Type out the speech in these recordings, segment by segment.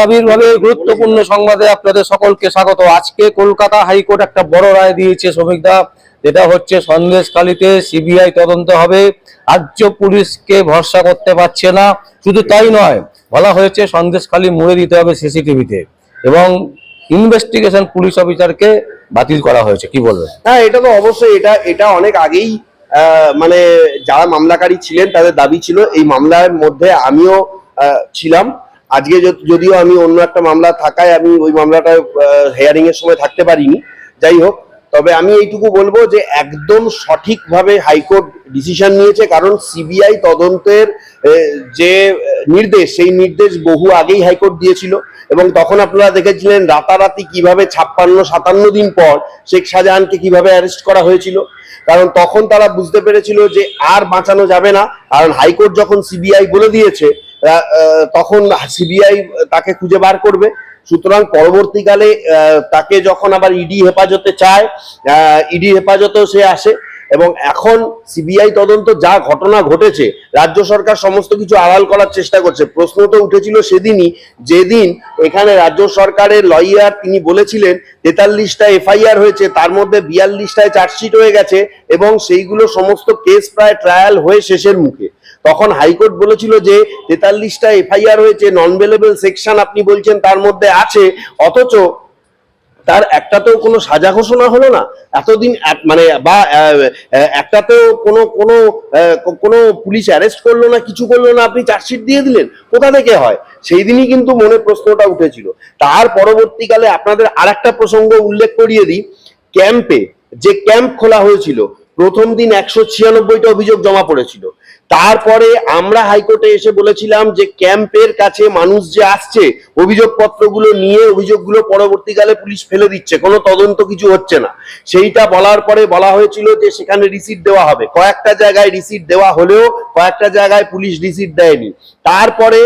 দাবির ভাবে গুরুত্বপূর্ণ সংবাদে আপনাদের সকলকে স্বাগত। আজকে কলকাতা হাইকোর্ট একটা বড় রায় দিয়েছে শ্রমিকদা যেটা হচ্ছে সন্দেশখালীতে সিবিআই তদন্ত হবে। রাজ্য পুলিশকে ভরসা করতে পারছে না। শুধু তাই নয়, বলা হয়েছে সন্দেশখালী মুড়ে দিতে হবে সিসিটিভিতে এবং ইনভেস্টিগেশন পুলিশ অফিসারকে বাতিল করা হয়েছে। কি বলবেন? হ্যাঁ এটা তো অবশ্যই, এটা এটা অনেক আগেই মানে যারা মামলাকারী ছিলেন, তাদের দাবি ছিল, এই মামলার মধ্যে আমিও ছিলাম। আজকে যদিও আমি অন্য একটা মামলা থাকায় আমি ওই মামলাটা হেয়ারিং এর সময় থাকতে পারিনি। যাই হোক, তবে আমি এইটুকু বলব যে একদম সঠিকভাবে হাইকোর্ট ডিসিশন নিয়েছে, কারণ সিবিআই তদন্তের যে নির্দেশ, সেই নির্দেশ বহু আগেই হাইকোর্ট দিয়েছিল। এবং তখন আপনারা দেখেছিলেন রাতারাতি কীভাবে ছাপ্পান্ন, সাতান্ন দিন পর শেখ শাহজাহানকে কীভাবে অ্যারেস্ট করা হয়েছিল। কারণ তখন তারা বুঝতে পেরেছিল যে আর বাঁচানো যাবে না, কারণ হাইকোর্ট যখন সিবিআই বলে দিয়েছে তখন সিবিআই তাকে খুঁজে বার করবে। সুতরাং পরবর্তীকালে তাকে যখন আবার ইডি হেফাজতে চায় ইডি হেফাজতেও সে আসে এবং এখন সিবিআই তদন্ত যা ঘটনা ঘটেছে, রাজ্য সরকার সমস্ত কিছু আড়াল করার চেষ্টা করছে। প্রশ্ন তো উঠেছিল সেদিনই, যেদিন এখানে রাজ্য সরকারের লয়ার তিনি বলেছিলেন, তেতাল্লিশটা এফআইআর হয়েছে, তার মধ্যে বিয়াল্লিশটায় চার্জশিট হয়ে গেছে এবং সেইগুলো সমস্ত কেস প্রায় ট্রায়াল হয়ে শেষের মুখে। তখন হাইকোর্ট বলেছিল যে তেতাল্লিশটা এফআইআর হয়েছে নন বেলেবল সেকশন আপনি বলছেন তার মধ্যে আছে, অথচ তার একটাতেও কোনো সাজা ঘোষণা হলো না। এতদিন মানে বা একটাতেও কোনো কোনো কোনো পুলিশ অ্যারেস্ট করল না, কিছু করল না, আপনি চার্জশিট দিয়ে দিলেন, কোথা থেকে হয়? সেই দিনই কিন্তু মনে প্রশ্নটা উঠেছিল। তার পরবর্তীকালে আপনাদের আর একটা প্রসঙ্গ উল্লেখ করিয়ে দিই। ক্যাম্পে, যে ক্যাম্প খোলা হয়েছিল, প্রথম দিন একশো ছিয়ানব্বইটা অভিযোগ জমা পড়েছিল। তারপরে আমরা হাইকোর্টে এসে বলেছিলাম যে ক্যাম্পের কাছে মানুষ যে আসছে, অভিযোগপত্রগুলো নিয়ে অভিযোগগুলো পরবর্তীকালে পুলিশ ফেলে দিচ্ছে, কোনো তদন্ত কিছু হচ্ছে না। সেইটা বলার পরে বলা হয়েছিল যে সেখানে রিসিট দেওয়া হবে। কয়েকটা জায়গায় রিসিট দেওয়া হলেও কয়েকটা জায়গায় পুলিশ রিসিট দেয়নি। তারপরে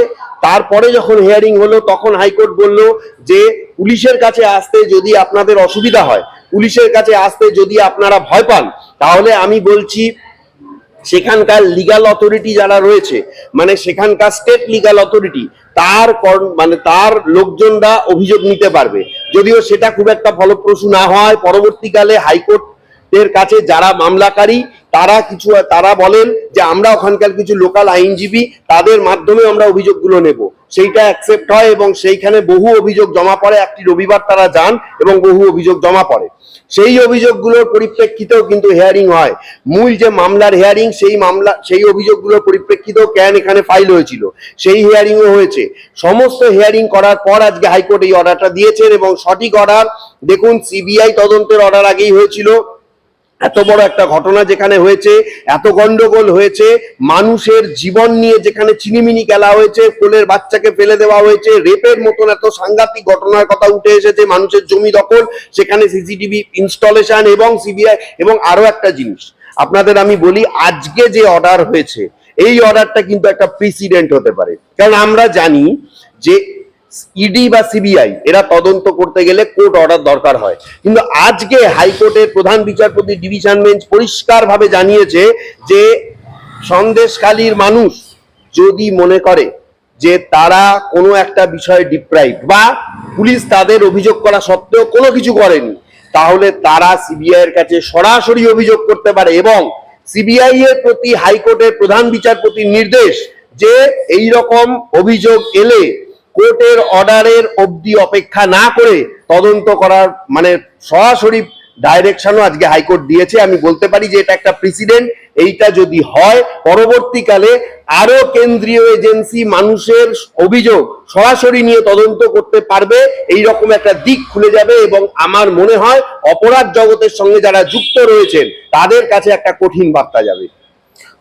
তারপরে যখন হিয়ারিং হলো, তখন হাইকোর্ট বলল যে পুলিশের কাছে আসতে যদি আপনাদের অসুবিধা হয়, পুলিশের কাছে আসতে যদি আপনারা ভয় পান, তাহলে আমি বলছি সেখানকার লিগাল অথরিটি যারা রয়েছে মানে সেখানকার স্টেট লিগাল অথরিটি তার মানে তার লোকজনরা অভিযোগ নিতে পারবে। যদিও সেটা খুব একটা ফলপ্রসূ না হয়, পরবর্তীকালে হাইকোর্টের কাছে যারা মামলাকারী, তারা কিছু, তারা বলেন যে আমরা ওখানকার কিছু লোকাল আইনজীবী, তাদের মাধ্যমে আমরা অভিযোগগুলো নেব। সেইটা অ্যাকসেপ্ট হয় এবং সেইখানে বহু অভিযোগ জমা পড়ে। একটি রবিবার তারা যান এবং বহু অভিযোগ জমা পড়ে। সেই অভিযোগগুলোর পরিপ্রেক্ষিতেও কিন্তু হেয়ারিং হয়। মূল যে মামলার হেয়ারিং সেই মামলা, সেই অভিযোগগুলোর পরিপ্রেক্ষিতেও ক্যান এখানে ফাইল হয়েছিল। সেই হেয়ারিংও হয়েছে। সমস্ত হেয়ারিং করার পর আজকে হাইকোর্ট এই অর্ডারটা দিয়েছেন এবং সঠিক অর্ডার দেখুন সিবিআই তদন্তের অর্ডার আগেই হয়েছিল। এত বড় একটা ঘটনা যেখানে হয়েছে, এত গন্ডগোল হয়েছে, মানুষের জীবন নিয়ে যেখানে চিনিমিনি খেলা হয়েছে, কোলের বাচ্চাকে ফেলে দেওয়া হয়েছে, রেপের মতন এত সাংঘাতিক ঘটনার কথা উঠে এসেছে, মানুষের জমি দখল, সেখানে সিসিটিভি ইনস্টলেশন এবং সিবিআই এবং আরও একটা জিনিস। আপনাদের আমি বলি, আজকে যে অর্ডার হয়েছে, এই অর্ডারটা কিন্তু একটা প্রেসিডেন্ট হতে পারে। কারণ আমরা জানি যে ইডি বা সিবিআই এরা তদন্ত করতে গেলে কোর্ট অর্ডার দরকার হয়। কিন্তু আজকে হাইকোর্টের প্রধান বিচারপতি ডিভিশন বেঞ্চ পরিষ্কার ভাবে জানিয়েছে যে সন্দেশখালীর মানুষ যদি মনে করে যে তারা কোনো একটা বিষয়ে ডিপ্রাইভ বা পুলিশ তাদের অভিযোগ করা সত্ত্বেও কোনো কিছু করেনি, তাহলে তারা সিবিআই এর কাছে সরাসরি অভিযোগ করতে পারে এবং সিবিআই এর প্রতি হাইকোর্টের প্রধান বিচারপতির নির্দেশ যে এই রকম অভিযোগ এলে কোর্টের অর্ডারের অবধি অপেক্ষা না করে তদন্ত করার মানে সরাসরি ডাইরেকশনও আজকে হাইকোর্ট দিয়েছে। আমি বলতে পারি যে এটা একটা প্রেসিডেন্ট এইটা যদি হয়, পরবর্তীকালে আরও কেন্দ্রীয় এজেন্সি মানুষের অভিযোগ সরাসরি নিয়ে তদন্ত করতে পারবে। এই রকম একটা দিক খুলে যাবে এবং আমার মনে হয় অপরাধ জগতের সঙ্গে যারা যুক্ত রয়েছেন, তাদের কাছে একটা কঠিন বার্তা যাবে।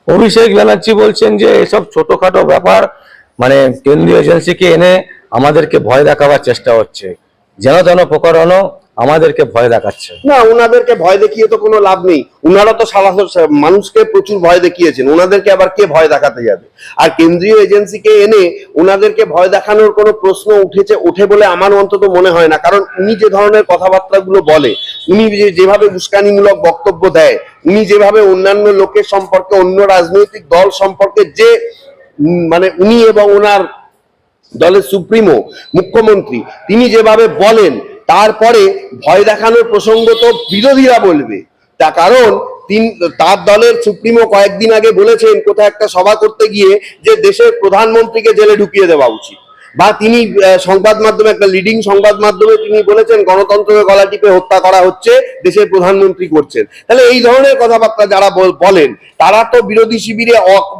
অভিষেক ব্যানার্জি বলছেন যে এসব ছোটখাটো ব্যাপার মানে কেন্দ্রীয় এজেন্সিকে এনে আমাদেরকে ভয় দেখাবার চেষ্টা হচ্ছে। যেন তেন প্রকরণ আমাদেরকে ভয় দেখাচ্ছে। না ওনাদেরকে ভয় দেখিয়ে তো কোনো লাভ নেই। ওনারা তো সারা মানুষকে প্রচুর ভয় দেখিয়েছেন। ওনাদেরকে আবার কে ভয় দেখাতে যাবে? আর কেন্দ্রীয় এজেন্সিকে এনে ওনাদেরকে ভয় দেখানোর কোনো প্রশ্ন উঠেছে, ওঠে বলে আমার অন্তত মনে হয় না। কারণ উনি যে ধরনের কথাবার্তাগুলো বলে, উনি যেভাবে উস্কানিমূলক বক্তব্য দেয়, উনি যেভাবে অন্যান্য লোকের সম্পর্কে, অন্য রাজনৈতিক দল সম্পর্কে যে মানে উনি এবং ওনার দলের সুপ্রিমো মুখ্যমন্ত্রী, তিনি যেভাবে বলেন, তারপরে ভয় দেখানোর প্রসঙ্গ তো বিরোধীরা বলবে। তা কারণ তিন, তার দলের সুপ্রিমো কয়েকদিন আগে বলেছেন কোথায় একটা সভা করতে গিয়ে যে দেশের প্রধানমন্ত্রীকে জেলে ঢুকিয়ে দেওয়া উচিত। বা তিনি সংবাদ মাধ্যমে একটা লিডিং সংবাদ মাধ্যমে তিনি বলেছেন, গণতন্ত্রকে গলা টিপে হত্যা করা হচ্ছে, দেশের প্রধানমন্ত্রী করছেন। তাহলে এই ধরনের কথাবার্তা যারা বল- বলেন, তারা তো বিরোধী শিবিরে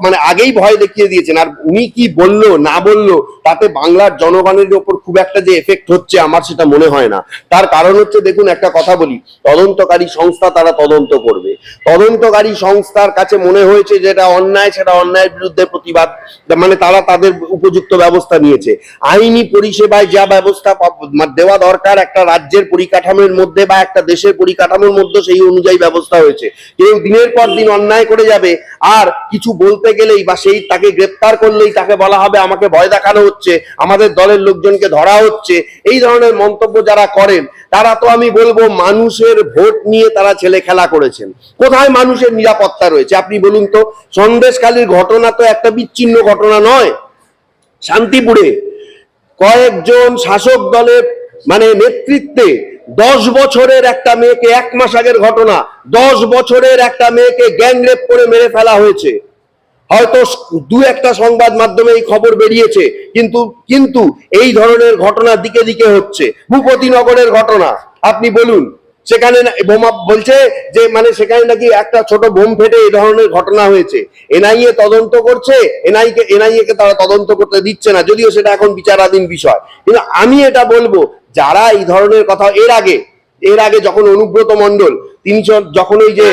মানে আগেই ভয় দেখিয়ে দিয়েছেন। আর উনি কি বলল, না বলল, তাতে বাংলার জনগণের ওপর খুব একটা যে এফেক্ট হচ্ছে আমার সেটা মনে হয় না। তার কারণ হচ্ছে, দেখুন, একটা কথা বলি, তদন্তকারী সংস্থা তারা তদন্ত করবে। তদন্তকারী সংস্থার কাছে মনে হয়েছে যেটা অন্যায়, সেটা অন্যায়ের বিরুদ্ধে প্রতিবাদ মানে তারা তাদের উপযুক্ত ব্যবস্থা নিয়েছে। আইনি পরিষেবায় যা ব্যবস্থা দেওয়া দরকার, একটা রাজ্যের পরিকাঠামোর মধ্যে বা একটা দেশের পরিকাঠামোর মধ্যে সেই অনুযায়ী ব্যবস্থা হয়েছে। কেউ দিনের পর দিন অন্যায় করে যাবে, আর কিছু বলতে গেলেই বা সেই তাকে গ্রেপ্তার করলেই তাকে বলা হবে, আমাকে ভয় দেখানো হচ্ছে, আমাদের দলের লোকজনকে ধরা হচ্ছে, এই ধরনের মন্তব্য যারা করেন, তারা তো আমি বলব মানুষের ভোট নিয়ে তারা ছেলে খেলা করেছেন। কোথায় মানুষের নিরাপত্তা রয়েছে? আপনি বলুন তো, সন্দেশখালীর ঘটনা তো একটা বিচ্ছিন্ন ঘটনা নয়। শান্তিপুরে কয়েকজন শাসক দলের মানে নেতৃত্বে দশ বছরের একটা মেয়েকে এক মাস আগের ঘটনা, দশ বছরের একটা মেয়েকে গ্যাংরেপ করে মেরে ফেলা হয়েছে। হয়তো দু একটা সংবাদ মাধ্যমে এই খবর বেরিয়েছে, কিন্তু কিন্তু এই ধরনের ঘটনা দিকে দিকে হচ্ছে। ভূপতিনগরের ঘটনা, আপনি বলুন। সেখানে বোমা বলছে যে মানে সেখানে নাকি একটা ছোট বোম ফেটে এই ধরনের ঘটনা হয়েছে। এনআইএ তদন্ত করছে এনআই এনআইএ কে তারা তদন্ত করতে দিচ্ছে না, যদিও সেটা এখন বিচারাধীন বিষয়। কিন্তু আমি এটা বলব, যারা এই ধরনের কথা, এর আগে এর আগে যখন অনুব্রত মণ্ডল, তিনি যখন ওই যে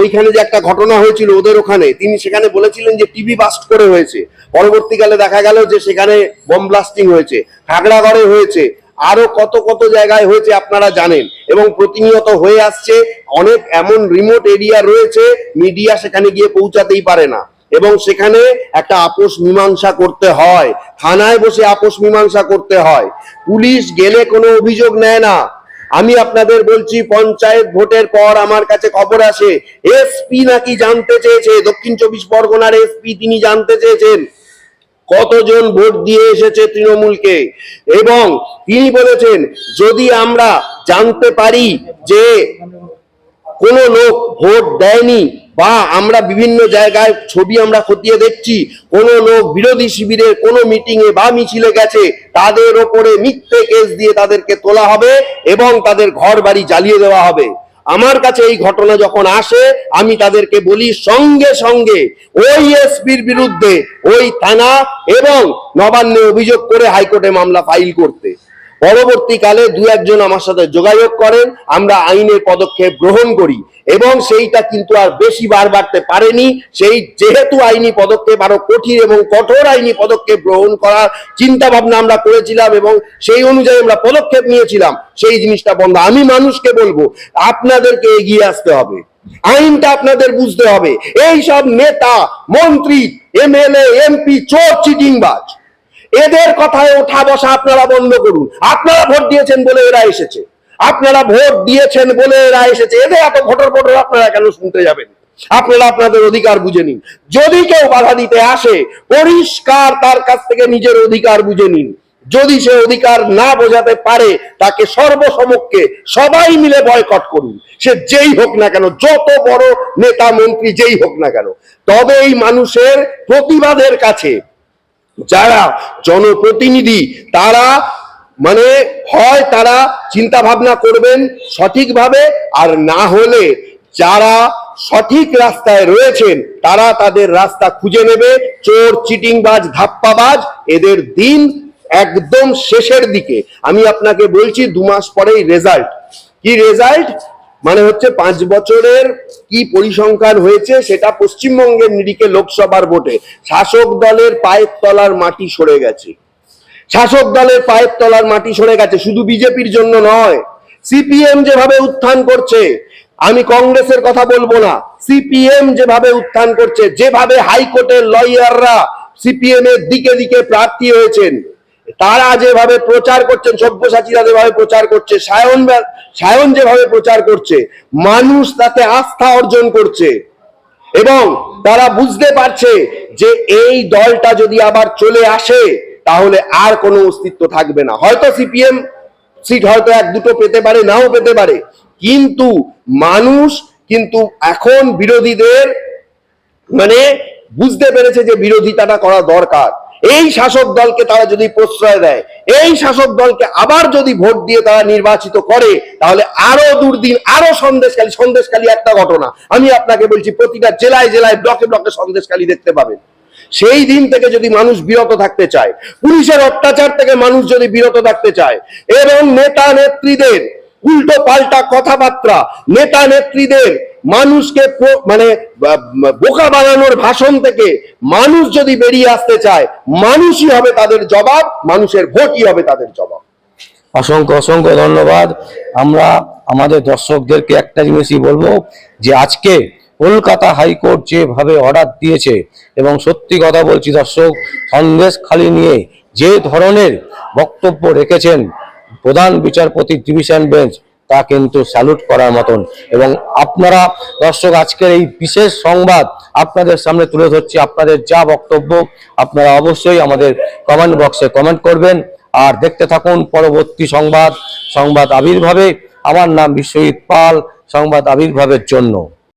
ওইখানে যে একটা ঘটনা হয়েছিল ওদের ওখানে, তিনি সেখানে বলেছিলেন যে, টিভি বাস্ট করে হয়েছে। পরবর্তীকালে দেখা গেল যে, সেখানে বোম ব্লাস্টিং হয়েছে, খাগড়াগড়ে হয়েছে, আরও কত কত জায়গায় হয়েছে আপনারা জানেন। এবং প্রতিনিয়ত হয়ে আসছে অনেক এমন রিমোট এরিয়া রয়েছে মিডিয়া সেখানে গিয়ে পৌঁছাতেই পারে না। এবং সেখানে একটা আপোষ মীমাংসা করতে হয়, থানায় বসে আপোষ মীমাংসা করতে হয়। পুলিশ গেলে কোনো অভিযোগ নেয় না। আমি আপনাদের বলছি, পঞ্চায়েত ভোটের পর আমার কাছে খবর আসে এসপি নাকি জানতে চেয়েছে, দক্ষিণ চব্বিশ পরগনার এসপি তিনি জানতে চেয়েছেন। কতজন ভোট দিয়ে এসেছে তৃণমূলকে? এবং তিনি বলেছেন, যদি আমরা জানতে পারি যে কোনো লোক ভোট দেয়নি বা আমরা বিভিন্ন জায়গায় ছবি আমরা খতিয়ে দেখছি, কোনো লোক বিরোধী শিবিরের কোনো মিটিংয়ে বা মিছিলে গেছে, তাদের ওপরে মিথ্যে কেস দিয়ে তাদেরকে তোলা হবে এবং তাদের ঘর বাড়ি জ্বালিয়ে দেওয়া হবে। আমার কাছে এই ঘটনা যখন আসে, আমি তাদেরকে বলি, সঙ্গে সঙ্গে ওই এসপির বিরুদ্ধে ওই থানা এবং নবান্নে অভিযোগ করে হাইকোর্টে মামলা ফাইল করতে। পরবর্তীকালে দু একজন আমার সাথে যোগাযোগ করেন, আমরা আইনের পদক্ষেপ গ্রহণ করি। এবং সেইটা কিন্তু আর বেশি বার বাড়তে পারেনি। সেই যেহেতু আইনি পদক্ষেপ আরও কঠিন এবং কঠোর আইনি পদক্ষেপ গ্রহণ করার চিন্তা ভাবনা আমরা করেছিলাম এবং সেই অনুযায়ী আমরা পদক্ষেপ নিয়েছিলাম, সেই জিনিসটা বন্ধ। আমি মানুষকে বলব, আপনাদেরকে এগিয়ে আসতে হবে। আইনটা আপনাদের বুঝতে হবে। এই সব নেতা, মন্ত্রী, এমএলএ, এমপি, চোর, চিটিংবাজ। এদের কথায় ওঠা বসা আপনারা বন্ধ করুন। আপনারা ভোট দিয়েছেন বলে এরা এসেছে। আপনারা ভোট দিয়েছেন বলে এরা এসেছে। এদের এত ভোটর ভোটর আপনারা কেন শুনতে যাবেন? আপনারা আপনাদের অধিকার বুঝে নিন। যদি কেউ বাধা দিতে আসে, পরিষ্কার তার কাছ থেকে নিজের অধিকার বুঝে নিন। যদি সে অধিকার না বোঝাতে পারে, তাকে সর্বসমক্ষে সবাই মিলে বয়কট করুন। সে যেই হোক না কেন, যত বড় নেতা মন্ত্রী যেই হোক না কেন তবে এই মানুষের প্রতিবাদের কাছে যারা জনপ্রতিনিধি, তারা মানে হয় তারা চিন্তা ভাবনা করবেন সঠিকভাবে আর না হলে যারা সঠিক রাস্তায় রয়েছেন, তারা তাদের রাস্তা খুঁজে নেবে, চোর, চিটিংবাজ, ধাপ্পাবাজ, এদের দিন একদম শেষের দিকে। আমি আপনাকে বলছি দু মাস পরেই রেজাল্ট কি রেজাল্ট মানে হচ্ছে পাঁচ বছরের কি পরিসংখ্যান হয়েছে সেটা পশ্চিমবঙ্গের নিরিখে লোকসভার ভোটে। শাসক দলের পায়ের তলার মাটি সরে গেছে। শাসক দলের পায়ের তলার মাটি সরে গেছে, শুধু বিজেপির জন্য নয়, সিপিএম যেভাবে উত্থান করছে, আমি কংগ্রেসের কথা বলব না, সিপিএম যেভাবে উত্থান করছে, যেভাবে হাইকোর্টের লয়াররা সিপিএম এর দিকে দিকে প্রার্থী হয়েছেন তারা যেভাবে প্রচার করছেন, সব্যসাচীরা যেভাবে প্রচার করছে, সায়ন সায়ন যেভাবে প্রচার করছে, মানুষ তাতে আস্থা অর্জন করছে। এবং তারা বুঝতে পারছে যে এই দলটা যদি আবার চলে আসে, তাহলে আর কোনো অস্তিত্ব থাকবে না। হয়তো সিপিএম সিট হয়তো এক দুটো পেতে পারে, নাও পেতে পারে। কিন্তু মানুষ কিন্তু এখন বিরোধীদের মানে বুঝতে পেরেছে যে বিরোধিতাটা করা দরকার। এই শাসক দলকে তারা যদি প্রশ্রয় দেয়, এই শাসক দলকে আবার যদি ভোট দিয়ে তারা নির্বাচিত করে, তাহলে আরও দুর্দিন, আরও সন্দেশকালী সন্দেশকালী একটা ঘটনা। আমি আপনাকে বলছি, প্রতিটা জেলায় জেলায় ব্লকে ব্লকে সন্দেশকালী দেখতে পাবেন। সেই দিন থেকে যদি মানুষ বিরত থাকতে চায়, পুলিশের অত্যাচার থেকে মানুষ যদি বিরত থাকতে চায়, এবং নেতা নেত্রীদের উল্টো পাল্টা কথাবার্তা নেতা নেত্রীদের মানুষকে মানে বোকা বানানোর ভাষণ থেকে মানুষ যদি বেরিয়ে আসতে চায়, মানুষই হবে তাদের জবাব, মানুষের ভোটই হবে তাদের জবাব। অসংখ্য অসংখ্য ধন্যবাদ। আমরা আমাদের দর্শকদেরকে একটা জিনিসই বলব, যে আজকে কলকাতা হাইকোর্ট যেভাবে অর্ডার দিয়েছে, এবং সত্যি কথা বলছি দর্শক, সন্দেশ খালি নিয়ে যে ধরনের বক্তব্য রেখেছেন প্রধান বিচারপতি ডিভিশন বেঞ্চ তা কিন্তু স্যালুট করার মতন। এবং আপনারা দর্শক, আজকের এই বিশেষ সংবাদ আপনাদের সামনে তুলে ধরছি। আপনাদের যা বক্তব্য, আপনারা অবশ্যই আমাদের কমেন্ট বক্সে কমেন্ট করবেন। আর দেখতে থাকুন পরবর্তী সংবাদ সংবাদ আবির্ভাবে। আমার নাম বিশ্বজিৎ পাল, সংবাদ আবির্ভাবের জন্য।